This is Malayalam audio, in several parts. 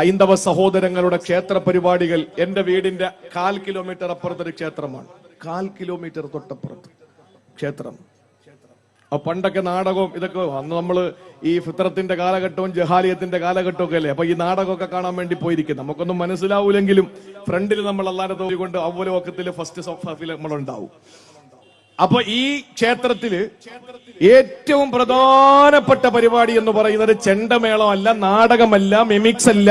ഹൈന്ദവ സഹോദരങ്ങളുടെ ക്ഷേത്ര പരിപാടികൾ എന്റെ വീടിന്റെ കാൽ കിലോമീറ്റർ അപ്പുറത്തൊരു ക്ഷേത്രമാണ്. കാൽ കിലോമീറ്റർ തൊട്ടപ്പുറത്ത് ക്ഷേത്രം. അപ്പൊ പണ്ടൊക്കെ നാടകവും ഇതൊക്കെ അന്ന് നമ്മൾ ഈ ഫിത്രത്തിന്റെ കാലഘട്ടവും ജഹാലിയത്തിന്റെ കാലഘട്ടവും ഒക്കെ അല്ലേ? അപ്പൊ ഈ നാടകമൊക്കെ കാണാൻ വേണ്ടി പോയിരിക്കും. നമുക്കൊന്നും മനസ്സിലാവൂലെങ്കിലും ഫ്രണ്ടിൽ നമ്മൾ അല്ലാതെ തോന്നിക്കൊണ്ട് അവലോകത്തിൽ ഫസ്റ്റ് സോഫിൽ നമ്മളുണ്ടാവും. അപ്പൊ ഈ ക്ഷേത്രത്തിൽ ഏറ്റവും പ്രധാനപ്പെട്ട പരിപാടി എന്ന് പറയുന്നത് ചെണ്ടമേളമല്ല നാടകമല്ല മിമിക്സ് അല്ല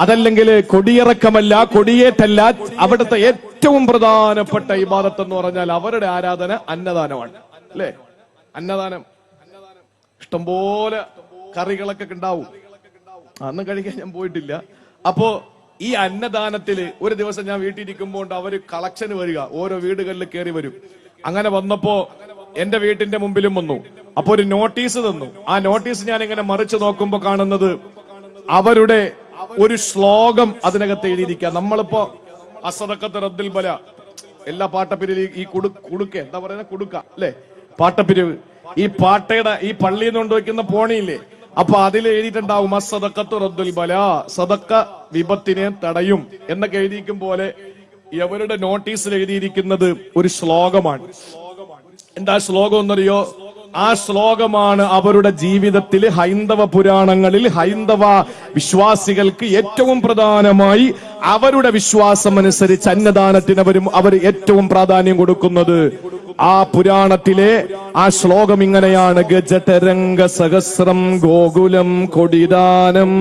അതല്ലെങ്കിൽ കൊടിയിറക്കമല്ല കൊടിയേറ്റല്ല. അവിടുത്തെ ഏറ്റവും പ്രധാനപ്പെട്ട ഇബാദത്ത് എന്ന് പറഞ്ഞാൽ അവരുടെ ആരാധന അന്നദാനമാണ്. അല്ലേ? അന്നദാനം. ഇഷ്ടംപോലെ കറികളൊക്കെ ഉണ്ടാവും. അന്ന് കഴിക്കാൻ ഞാൻ പോയിട്ടില്ല. അപ്പോ ഈ അന്നദാനത്തിൽ ഒരു ദിവസം ഞാൻ വീട്ടിലിരിക്കുമ്പോൾ അവർ കളക്ഷന് വരിക. ഓരോ വീടുകളിൽ കയറി വരും. അങ്ങനെ വന്നപ്പോ എന്റെ വീട്ടിന്റെ മുമ്പിലും വന്നു. അപ്പൊ ഒരു നോട്ടീസ് തന്നു. ആ നോട്ടീസ് ഞാൻ ഇങ്ങനെ മറിച്ചു നോക്കുമ്പോ കാണുന്നത് അവരുടെ ഒരു ശ്ലോകം അതിനകത്ത് എഴുതിയിരിക്കുക. നമ്മളിപ്പോ അസറക്കത്ത് റദ്ദിൽ ബല. എല്ലാ പാട്ടപ്പിരിവ് ഈ കുടു കുടുക്ക എന്താ പറയുന്നത് കുടുക്ക അല്ലെ? പാട്ടപ്പിരിവ്. ഈ പാട്ടയുടെ ഈ പള്ളിയിൽ നിന്ന് കൊണ്ടുവയ്ക്കുന്ന പോണിയില്ലേ? അപ്പൊ അതിൽ എഴുതിയിട്ടുണ്ടാവും അസദക്കത്ത് റദ്ദുൽ ബല. സദക്ക വിപത്തിനെ തടയും എന്നൊക്കെ എഴുതിയിരിക്കും പോലെ ഇവരുടെ നോട്ടീസിൽ എഴുതിയിരിക്കുന്നത് ഒരു ശ്ലോകമാണ്. എന്താ ശ്ലോകം എന്നറിയോ? ആ ശ്ലോകമാണ് അവരുടെ ജീവിതത്തിൽ ഹൈന്ദവ പുരാണങ്ങളിൽ ഹൈന്ദവ വിശ്വാസികൾക്ക് ഏറ്റവും പ്രധാനമായി അവരുടെ വിശ്വാസം അനുസരിച്ച് അന്നദാനത്തിന് അവരും അവർ ഏറ്റവും പ്രാധാന്യം കൊടുക്കുന്നത്. ആ പുരാണത്തിലെ ആ ശ്ലോകം ഇങ്ങനെയാണ്. ഗജതരംഗ സഹസ്രം ഗോകുലം കൊടിദാനം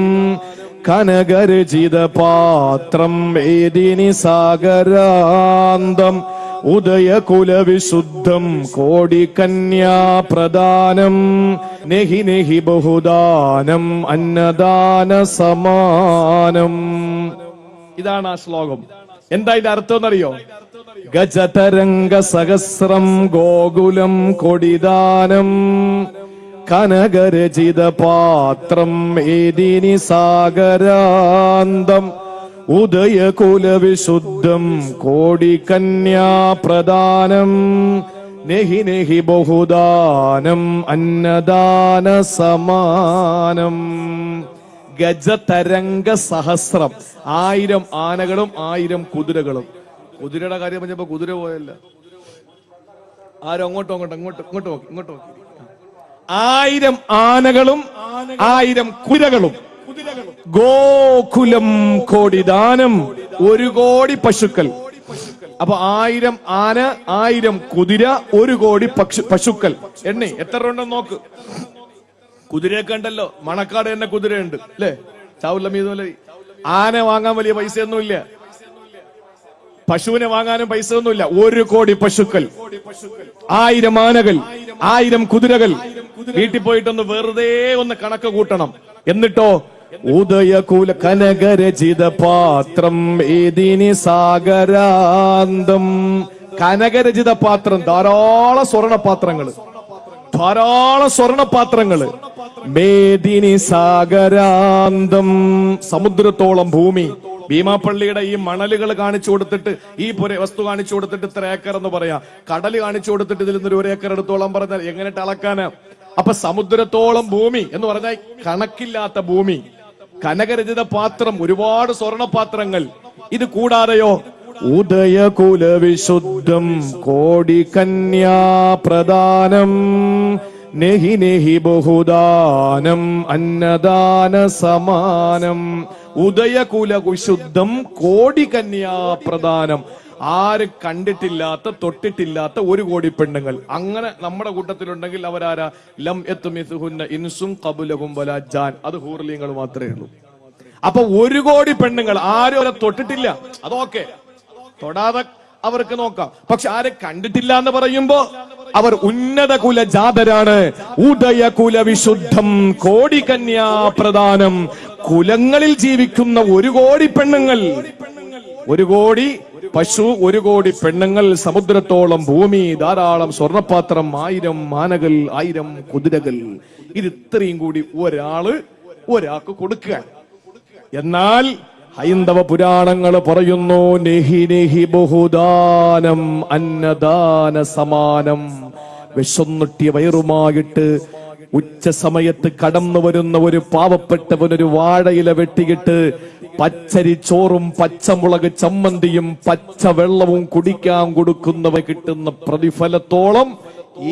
കനകരചിത പാത്രം വേദിനി സാഗരാന്തം ഉദയകുലവിശുദ്ധം കോടികന്യാ പ്രദാനം നെഹി നെഹി ബഹുദാനം അന്നദാന സമാനം. ഇതാണ് ആ ശ്ലോകം. എന്താ ഇതിന്റെ അർത്ഥം എന്നറിയോ? ഗജതരംഗ സഹസ്രം ഗോകുലം കൊടിദാനം കനകരചിത പാത്രം ഏതിനി സാഗരാന്തം? ഉദയകുലവിശുദ്ധം കോടികന്യാ പ്രദാനം നെഹി നെഹി ബഹുദാനം അന്നദാന സമാനം ഗജതരംഗ സഹസ്രം ആയിരം ആനകളും ആയിരം കുതിരകളും. കുതിരയുടെ കാര്യം പറഞ്ഞപ്പോ കുതിര പോയല്ല. ആരും അങ്ങോട്ടും അങ്ങോട്ടും അങ്ങോട്ടും ഇങ്ങോട്ട് നോക്കി നോക്കി. ആയിരം ആനകളും ആയിരം കുതിരകളും. ഗോകുലം കോടി ദാനം ഒരു കോടി പശുക്കൾ. അപ്പൊ ആയിരം ആന ആയിരം കുതിര ഒരു കോടി പക്ഷു പശുക്കൾ. എണ്ണി എത്ര ഉണ്ടെന്ന് നോക്ക്. കുതിരയൊക്കെ ഉണ്ടല്ലോ. മണക്കാട് തന്നെ കുതിരയുണ്ട് അല്ലേ? ചാവുല്ല മീതുമല്ല ആന വാങ്ങാൻ വലിയ പൈസയൊന്നുമില്ല. പശുവിനെ വാങ്ങാനും പൈസ ഒന്നുമില്ല. ഒരു കോടി പശുക്കൾ. ആയിരം ആനകൾ ആയിരം കുതിരകൾ. വീട്ടിൽ പോയിട്ടൊന്ന് വെറുതെ ഒന്ന് കണക്ക് കൂട്ടണം. എന്നിട്ടോ ഉദയകൂല കനകരചിത പാത്രം ഏതിനി സാഗരാന്തം. കനകരചിത പാത്രം ധാരാളം സ്വർണപാത്രങ്ങൾ ധാരാളം സ്വർണപാത്രങ്ങൾ മേദിനി സാഗരാന്തം. സമുദ്രത്തോളം ഭൂമി. ഭീമാപ്പള്ളിയുടെ ഈ മണലുകൾ കാണിച്ചു കൊടുത്തിട്ട് ഈ പുരേ വസ്തു കാണിച്ചു കൊടുത്തിട്ട് ഇത്ര ഏക്കർ എന്ന് പറയാ. കടൽ കാണിച്ചു കൊടുത്തിട്ട് ഇതിൽ നിന്ന് ഒരു ഏക്കർ എടുത്തോളം പറഞ്ഞാൽ എങ്ങനെ അളക്കാന് അപ്പൊ സമുദ്രത്തോളം ഭൂമി എന്ന് പറഞ്ഞാൽ കണക്കില്ലാത്ത ഭൂമി. കനകരചിത പാത്രം ഒരുപാട് സ്വർണപാത്രങ്ങൾ. ഇത് കൂടാതെയോ? ഉദയകുല വിശുദ്ധം കോടി പ്രദാനം നെഹി നെഹി ബഹുദാനം അന്നദാന സമാനം. ഉദയകുല വിശുദ്ധം കോടി കന്യാപ്രധാനം ആര് കണ്ടിട്ടില്ലാത്ത തൊട്ടിട്ടില്ലാത്ത ഒരു കോടി പെണ്ണുങ്ങൾ. അങ്ങനെ നമ്മുടെ കൂട്ടത്തിലുണ്ടെങ്കിൽ അവരാരാ? ലം എത്തുമിസുഹുന്ന ഇൻസും കബുലകും വല ജാൻ. അത് ഹൂർലിങ്ങൾ മാത്രമേ ഉള്ളൂ. അപ്പൊ ഒരു കോടി പെണ്ണുങ്ങൾ ആരും അവരെ തൊട്ടിട്ടില്ല. അതൊക്കെ തൊടാതെ അവർക്ക് നോക്കാം. പക്ഷെ ആരെ കണ്ടിട്ടില്ല എന്ന് പറയുമ്പോ അവർ ഉന്നത കുല ജാതരാണ് ഉദയകുല വിശുദ്ധം വിശുദ്ധം കോടികന്യാ പ്രധാനം കുലങ്ങളിൽ ജീവിക്കുന്ന ഒരു കോടി പെണ്ണുങ്ങൾ ഒരു കോടി പശു ഒരു കോടി പെണ്ണുങ്ങൾ സമുദ്രത്തോളം ഭൂമി ധാരാളം സ്വർണപാത്രം ആയിരം മാനകൾ ആയിരം കുതിരകൾ. ഇത് ഇത്രയും കൂടി ഒരാൾ ഒരാൾക്ക് കൊടുക്കുക എന്നാൽ ഹൈന്ദവ പുരാണങ്ങൾ പറയുന്നു നെഹി നെഹി ബഹുദാനം അന്നദാന സമാനം വിശന്നിട്ടിയ വയറുമായിട്ട് ഉച്ച സമയത്ത് കടന്നു വരുന്ന ഒരു പാവപ്പെട്ടവൻ ഒരു വാഴയില വെട്ടിയിട്ട് പച്ചരി ചോറും പച്ചമുളക് ചമ്മന്തിയും പച്ച വെള്ളവും കുടിക്കാൻ കൊടുക്കുന്നവ കിട്ടുന്ന പ്രതിഫലത്തോളം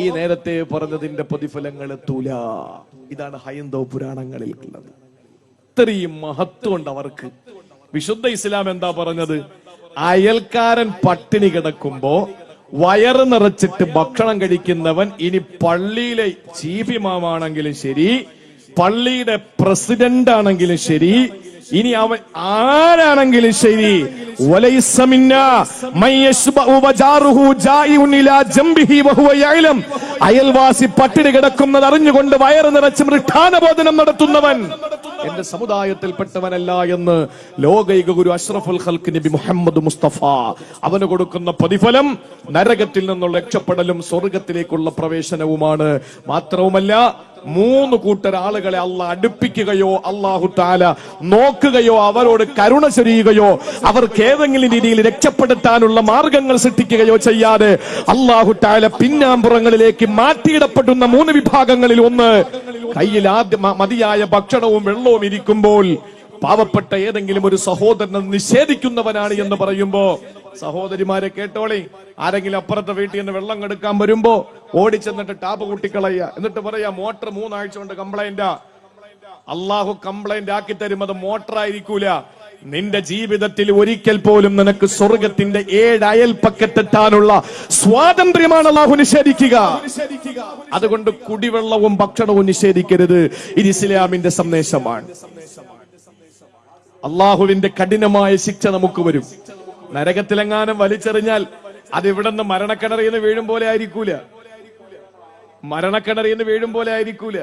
ഈ നേരത്തെ പറഞ്ഞതിന്റെ പ്രതിഫലങ്ങൾ എത്തൂല. ഇതാണ് ഹൈന്ദവ പുരാണങ്ങളിൽ ഉള്ളത്. ഇത്രയും മഹത്വമുണ്ട് അവർക്ക്. വിശുദ്ധ ഇസ്ലാം എന്താ പറഞ്ഞത്? അയൽക്കാരൻ പട്ടിണി കിടക്കുമ്പോ വയറ് നിറച്ചിട്ട് ഭക്ഷണം കഴിക്കുന്നവൻ ഇനി പള്ളിയിലെ ചീഫ് ഇമാമാണെങ്കിലും ശരി പള്ളിയുടെ പ്രസിഡന്റ് ആണെങ്കിലും ശരി ഇനി അവൻ ആരാണെങ്കിലും ശരി. അയൽവാസി പട്ടിണി കിടക്കുന്നത് അറിഞ്ഞുകൊണ്ട് വയറ് നിറച്ച് മൃഷ്ടാനബോധനം നടത്തുന്നവൻ. എന്റെ സമുദായത്തിൽപ്പെട്ടവനല്ല എന്ന് ലോകൈക ഗുരു അഷ്റഫുൽ ഹൽക്ക് നബി മുഹമ്മദ് മുസ്തഫ അവന് കൊടുക്കുന്ന പ്രതിഫലം നരകത്തിൽ നിന്നുള്ള രക്ഷപ്പെടലും സ്വർഗത്തിലേക്കുള്ള പ്രവേശനവുമാണ്. മാത്രവുമല്ല മൂന്ന് കൂട്ടർ ആളുകളെ അല്ല അടുപ്പിക്കുകയോ അള്ളാഹു താല നോക്കുകയോ അവരോട് കരുണ ചൊരിയുകയോ അവർക്ക് ഏതെങ്കിലും രീതിയിൽ രക്ഷപ്പെടുത്താനുള്ള മാർഗങ്ങൾ സൃഷ്ടിക്കുകയോ ചെയ്യാതെ അള്ളാഹു താല പിന്നാമ്പുറങ്ങളിലേക്ക് മാറ്റിയിടപ്പെടുന്ന മൂന്ന് വിഭാഗങ്ങളിൽ ഒന്ന്. കയ്യിൽ ആദ്യ മതിയായ ഭക്ഷണവും വെള്ളവും ഇരിക്കുമ്പോൾ പാവപ്പെട്ട ഏതെങ്കിലും ഒരു സഹോദരനെ നിഷേധിക്കുന്നവനാണ് എന്ന് പറയുമ്പോ സഹോദരിമാരെ കേട്ടോളി. ആരെങ്കിലും അപ്പുറത്തെ വീട്ടിൽ നിന്ന് വെള്ളം കെടുക്കാൻ വരുമ്പോ ഓടിച്ചെന്നിട്ട് ടാപ്പ് കൂട്ടിക്കളയുക എന്നിട്ട് പറയാ മോട്ടർ മൂന്നാഴ്ച കൊണ്ട് കംപ്ലൈന്റ് അള്ളാഹു കംപ്ലൈന്റ് ആക്കി അത് മോട്ടർ ആയിരിക്കൂല. നിന്റെ ജീവിതത്തിൽ ഒരിക്കൽ പോലും നിനക്ക് സ്വർഗത്തിന്റെ ഏഴ് അയൽപ്പക്കത്തെത്താനുള്ള സ്വാതന്ത്ര്യമാണ് അള്ളാഹു നിഷേധിക്കുക. അതുകൊണ്ട് കുടിവെള്ളവും ഭക്ഷണവും നിഷേധിക്കരുത്. ഇത് ഇസ്ലാമിന്റെ സന്ദേശമാണ്. അള്ളാഹുവിന്റെ കഠിനമായ ശിക്ഷ നമുക്ക് വരും. നരകത്തിലെങ്ങാനും വലിച്ചെറിഞ്ഞാൽ അത് ഇവിടെ നിന്ന് മരണക്കിണറിയുന്ന വീഴും പോലെ ആയിരിക്കൂല. മരണക്കിണറിന്ന് വീഴും പോലെ ആയിരിക്കൂല.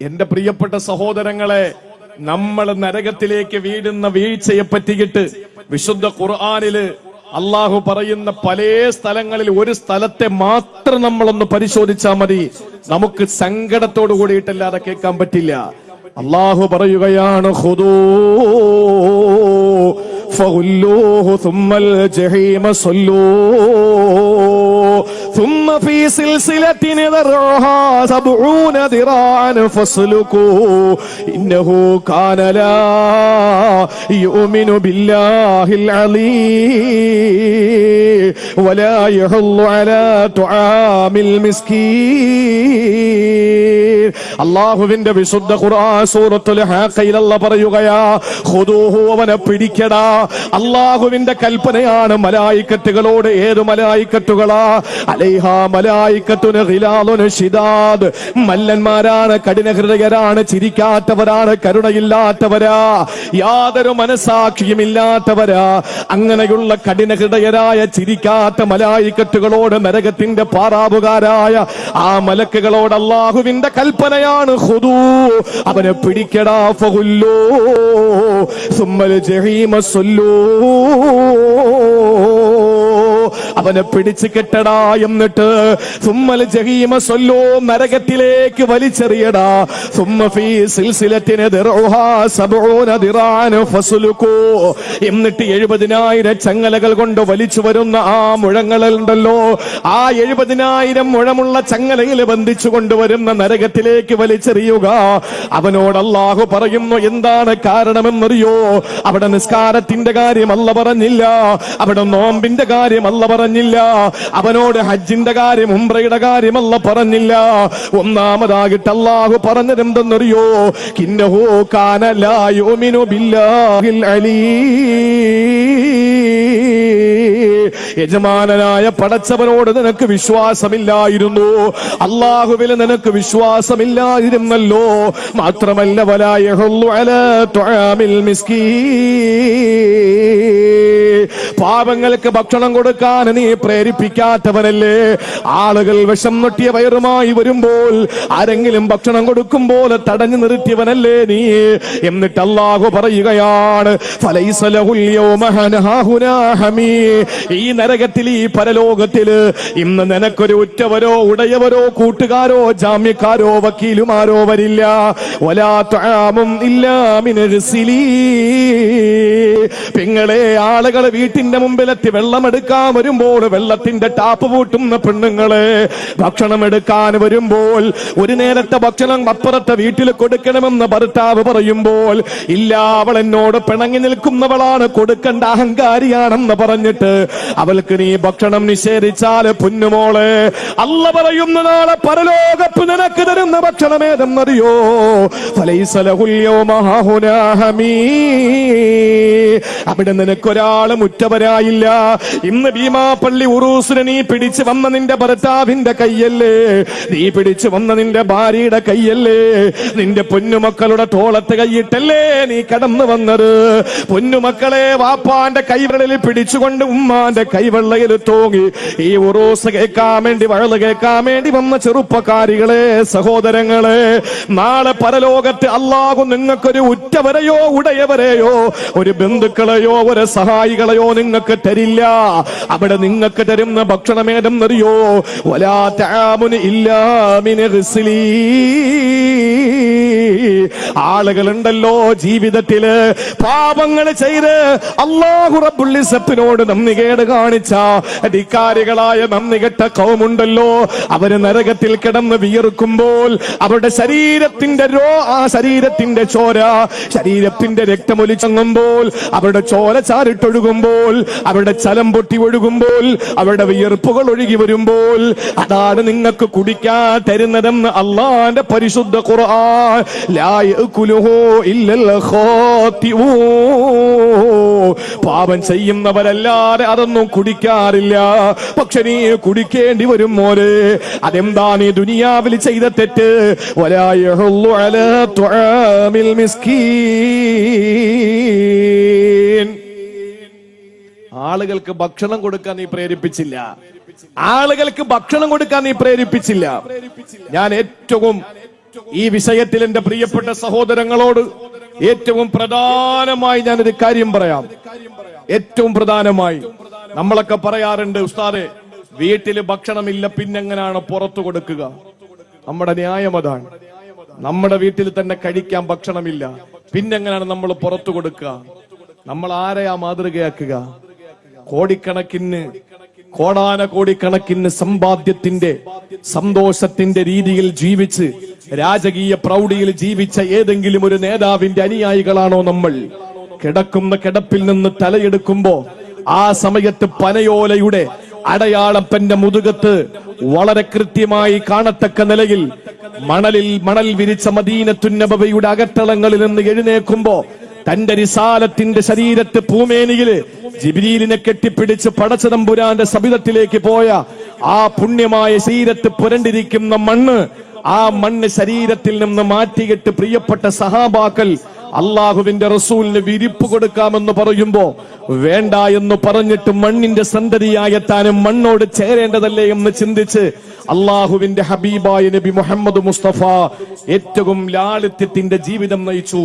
എന്റെ പ്രിയപ്പെട്ട സഹോദരങ്ങളെ നമ്മൾ നരകത്തിലേക്ക് വീഴുന്ന വീഴ്ചയെ പറ്റിയിട്ട് വിശുദ്ധ ഖുർആാനിൽ അള്ളാഹു പറയുന്ന പല സ്ഥലങ്ങളിൽ ഒരു സ്ഥലത്തെ മാത്രം നമ്മളൊന്ന് പരിശോധിച്ചാൽ മതി. നമുക്ക് സങ്കടത്തോടു കൂടിയിട്ടല്ലാതെ കേൾക്കാൻ പറ്റില്ല. അള്ളാഹു പറയുകയാണ് ഫുല്ലൂഹു സുമ്മൽ ജഹീമ സുല്ലൂ. ثم في سلسلة ذرعها سبعون ذراعا فاسلكوه إنه كان لا يؤمن بالله العليم ولا يحل على طعام المسكين അള്ളാഹുവിന്റെ വിശുദ്ധ ഖുർആൻ അല്ല പറയുകയാ ഖുദൂഹു അവനെ പിടിക്കടാ. അള്ളാഹുവിന്റെ കൽപ്പനയാണ് മലായിക്കത്തുകളോട് ഏത് മലായിക്കത്തുകളാ? അലൈഹ മലായിക്കത്തുന് ഖിലാലുന് ഷിദാദ് മല്ലന്മാരാണ് കഠിന ഹൃദയരാണ് ചിരിക്കാത്തവരാണ് കരുണയില്ലാത്തവരാ. യാതൊരു മനസാക്ഷിയും ഇല്ലാത്തവരാ അങ്ങനെയുള്ള കഠിന ഹൃദയരായ ചിരിക്കാത്ത മലായിക്കത്തുകളോട് നരകത്തിന്റെ പാറാവുകാരായ ആ മലക്കുകളോട് അള്ളാഹുവിന്റെ കൽപ്പനയാണ് അവനെ പിടിക്കടാ ഫഹുല്ലോ. സുമ്മൽ ജഹീമ സൊല്ലൂ അവനെ പിടിച്ചു കെട്ടടാ എന്നിട്ട് ജഹീമ നരകത്തിലേക്ക് വലിച്ചെറിയടാ. ഫീ എന്നിട്ട് എഴുപതിനായിരം ചങ്ങലകൾ കൊണ്ട് വലിച്ചു വരുന്ന ആ മുഴങ്ങളുണ്ടല്ലോ. ആ എഴുപതിനായിരം മുഴമുള്ള ചങ്ങലയിൽ ബന്ധിച്ചു കൊണ്ടുവരുന്ന നരകത്തിലേക്ക് വലിച്ചെറിയുക. അവനോട് പറയുന്നു എന്താണ് കാരണമെന്നറിയോ? അവിടെ നിസ്കാരത്തിന്റെ കാര്യമല്ല പറഞ്ഞില്ല. അവിടെ നോമ്പിന്റെ കാര്യം അല്ല പറഞ്ഞില്ല. അവനോട് ഹജ്ജിന്റെ കാര്യം ഉംറയുടെ കാര്യമല്ല പറഞ്ഞില്ല. ഒന്നാമതാകിട്ട് അള്ളാഹു പറഞ്ഞതെന്തെന്നറിയോ? കിന്നഹോ കാനലായോമിനു ബില്ലാഹിൽ അലീ. പടച്ചവനോട് നിനക്ക് വിശ്വാസമില്ലായിരുന്നു. അള്ളാഹുവിൽ നിനക്ക് വിശ്വാസമില്ലായിരുന്നല്ലോ. മാത്രമല്ല തുആമിൽ മിസ്കീൻ. പാപങ്ങൾക്ക് ഭക്ഷണം കൊടുക്കാൻ നീ പ്രേരിപ്പിക്കാത്തവനല്ലേ ആളുകൾ വിഷം നൊട്ടിയ വയറുമായി വരുമ്പോൾ ആരെങ്കിലും ഭക്ഷണം പോലെ തടഞ്ഞു നിർത്തിയവനല്ലേ നീ എന്നിട്ട് അള്ളാഹു പറയുകയാണ്. ഈ നരകത്തിൽ ഈ പരലോകത്തിൽ ഇന്ന് നിനക്കൊരു ഉറ്റവരോ ഉടയവരോ കൂട്ടുകാരോ ജാമ്യക്കാരോ വക്കീലുമാരോ വരില്ല ഒലാത്തും ഇല്ലാമിനെ. പെങ്ങളെ വീട്ടിൽ വീട്ടിന്റെ മുമ്പിലെത്തി വെള്ളമെടുക്കാൻ വരുമ്പോൾ വെള്ളത്തിന്റെ ടാപ്പ് പൂട്ടുന്ന പെണ്ണുങ്ങളെ ഭക്ഷണം എടുക്കാൻ വരുമ്പോൾ ഒരു നേരത്തെ ഭക്ഷണം അപ്പുറത്തെ വീട്ടിൽ കൊടുക്കണമെന്ന് ഭർത്താവ് പറയുമ്പോൾ ഇല്ല അവൾ എന്നോട് പിണങ്ങി നിൽക്കുന്നവളാണ് കൊടുക്കേണ്ട അഹങ്കാരിയാണെന്ന് പറഞ്ഞിട്ട് അവൾക്ക് നീ ഭക്ഷണം നിഷേധിച്ചാൽ പുന്നുമോൾ അല്ല പറയുന്ന നാളെ പരലോകപ്പ് നിനക്ക് തരുന്ന ഭക്ഷണം ഏതെന്നറിയോ? അവിടെ നിനക്കൊരാളും ഉറ്റവരായില്ല ഇന്ന് ഭീമാപ്പള്ളി ഉറൂസിന് നീ പിടിച്ചു വന്ന നിന്റെ ഭർത്താവിന്റെ കയ്യല്ലേ? നീ പിടിച്ചു വന്ന നിന്റെ ഭാര്യയുടെ കയ്യല്ലേ? നിന്റെ പൊന്നുമക്കളുടെ തോളത്ത് കൈയിട്ടല്ലേ നീ കടന്നു വന്നത്? പൊന്നുമക്കളെ വാപ്പാന്റെ കൈവിരലിൽ പിടിച്ചുകൊണ്ട് ഉമ്മാന്റെ കൈവെള്ളയിൽ തോങ്ങി. ഈ ഉറൂസ് കേൾക്കാൻ വേണ്ടി വഴൽ കേൾക്കാൻ വേണ്ടി വന്ന ചെറുപ്പക്കാരികളെ സഹോദരങ്ങളെ നാളെ പരലോകത്ത് അള്ളാഹു നിങ്ങൾക്കൊരു ഉറ്റവരെയോ ഉടയവരെയോ ഒരു ബന്ധുക്കളെയോ ഒരു സഹായികളെയോ നിങ്ങൾക്ക് തരില്ല. അവിടെ നിങ്ങൾക്ക് തരുന്ന ഭക്ഷണമേതെന്നറിയോ വലാ താമുന് ഇല്ലാമിന് ആളുകളുണ്ടല്ലോ ജീവിതത്തിൽ. പാപങ്ങൾ ചെയ്ത് അള്ളാഹു നന്ദി കേട് കാണിച്ച അധികാരികളായ നന്ദികെട്ട കൗമുണ്ടല്ലോ. അവർ നരകത്തിൽ കിടന്ന് വിയർക്കുമ്പോൾ അവരുടെ ശരീരത്തിന്റെ രോ ആ ശരീരത്തിന്റെ ചോര ശരീരത്തിന്റെ രക്തമൊലിച്ചങ്ങുമ്പോൾ അവരുടെ ചോര ചാരിട്ടൊഴുകുമ്പോൾ അവരുടെ ചലം പൊട്ടി ഒഴുകുമ്പോൾ അവരുടെ വിയർപ്പുകൾ ഒഴുകി വരുമ്പോൾ അതാണ് നിങ്ങൾക്ക് കുടിക്കാൻ തരുന്നതെന്ന് അള്ളാന്റെ പരിശുദ്ധ ഖുർആൻ പാപം ചെയ്യുന്നവരല്ലാതെ അതൊന്നും കുടിക്കാറില്ല. പക്ഷെ നീ കുടിക്കേണ്ടി വരും മോനെ അതെന്താ നീ ദുനിയാവിൽ ചെയ്ത തെറ്റ്? ആളുകൾക്ക് ഭക്ഷണം കൊടുക്കാൻ നീ പ്രേരിപ്പിച്ചില്ല. ആളുകൾക്ക് ഭക്ഷണം കൊടുക്കാൻ നീ പ്രേരിപ്പിച്ചില്ല. ഞാൻ ഏറ്റവും ഈ വിഷയത്തിൽ എന്റെ പ്രിയപ്പെട്ട സഹോദരങ്ങളോട് ഏറ്റവും പ്രധാനമായി ഞാൻ ഞാനൊരു കാര്യം പറയാം. ഏറ്റവും പ്രധാനമായി നമ്മളൊക്കെ പറയാറുണ്ട് ഉസ്താദെ വീട്ടിൽ ഭക്ഷണമില്ല പിന്നെങ്ങനാണ് പുറത്തു കൊടുക്കുക? നമ്മുടെ ന്യായം അതാണ്. നമ്മുടെ വീട്ടിൽ തന്നെ കഴിക്കാൻ ഭക്ഷണമില്ല പിന്നെങ്ങനാണ് നമ്മൾ പുറത്തു കൊടുക്കുക? നമ്മൾ ആരെയാ മാതൃകയാക്കുക? കോടിക്കണക്കിന് കോടാന കോടിക്കണക്കിന് സമ്പാദ്യത്തിന്റെ സന്തോഷത്തിന്റെ രീതിയിൽ ജീവിച്ച് രാജകീയ പ്രൗഢിയിൽ ജീവിച്ച ഏതെങ്കിലും ഒരു നേതാവിന്റെ അനുയായികളാണോ നമ്മൾ? കിടക്കുന്ന കിടപ്പിൽ നിന്ന് തലയെടുക്കുമ്പോ ആ സമയത്ത് പനയോലയുടെ അടയാളം തന്റെ മുതുകത്ത് വളരെ കൃത്യമായി കാണത്തക്ക നിലയിൽ മണലിൽ മണൽ വിരിച്ച മദീനത്തുന്നബയുടെ അകത്തളങ്ങളിൽ നിന്ന് എഴുന്നേക്കുമ്പോ തന്റെ രിസാലത്തിന്റെ ശരീരത്ത് പൂമേനിയിൽ ജിബിലീലിനെ കെട്ടിപ്പിടിച്ച് പടച്ചതമ്പുരാന്റെ സബിതത്തിലേക്ക് പോയ ആ പുണ്യമായ ശരീരത്ത് പുരണ്ടിരിക്കുന്ന മണ്ണ് ആ മണ്ണ് ശരീരത്തിൽ നിന്ന് മാറ്റിയിട്ട് പ്രിയപ്പെട്ട സഹാബാക്കൾ അള്ളാഹുവിന്റെ റസൂലിന് വിരിപ്പ് കൊടുക്കാമെന്ന് പറയുമ്പോ വേണ്ട എന്ന് പറഞ്ഞിട്ട് മണ്ണിന്റെ സന്തതിയായ താനും മണ്ണോട് ചേരേണ്ടതല്ലേ എന്ന് ചിന്തിച്ച് അള്ളാഹുവിന്റെ ഹബീബായ നബി മുഹമ്മദ് മുസ്തഫ ഏറ്റവും ലാളിത്യത്തിന്റെ ജീവിതം നയിച്ചു.